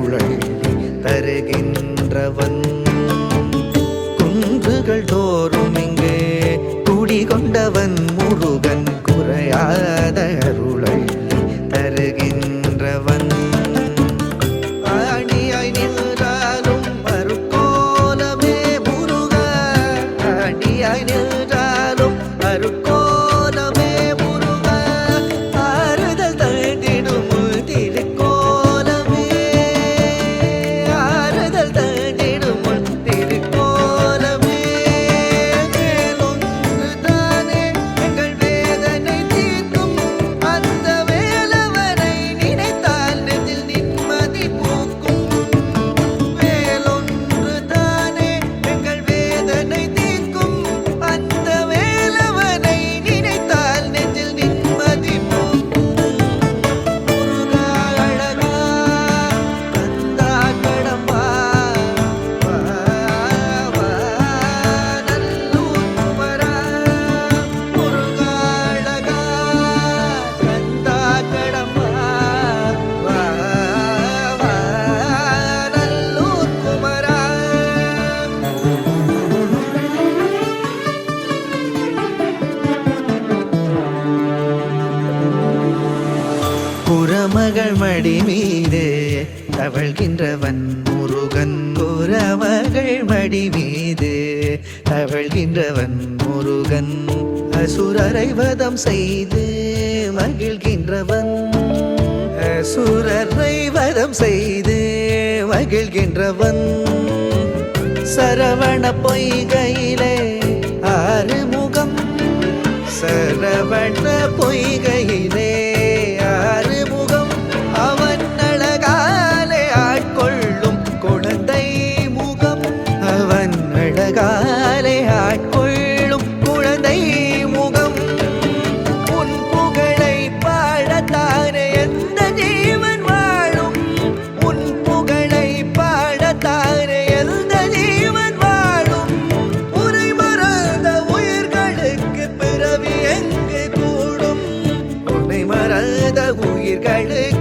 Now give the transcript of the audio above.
உழலில் தருகின்றவன். குன்றுகள் தோறும் இங்கே குடிகொண்டவன். முருகன் குறையாத அருளை தருகின்றவன். I knew மகள் மடி மீது தவழ்கின்றவன் முருகன் குரமகள் மடி மீது தவழ்கின்றவன் முருகன் அசுரரை வதம் செய்து மகிழ்கின்றவன் அசுரரை வதம் செய்து மகிழ்கின்றவன் சரவண பொய்கையிலே ஆறுமுகம் சரவண பொய்கையிலே உலகாலை ஆட்கொள்ளும் குழந்தை முகம். உன் புகழை பாடத்தானே எந்த ஜீவன் வாழும்? உன் புகழை பாடத்தானே எந்த ஜீவன் வாழும்? உரை மறந்த உயிர்களுக்கு பிறவி எங்கு கூடும்? உன்னை மறந்த உயிர்களுக்கு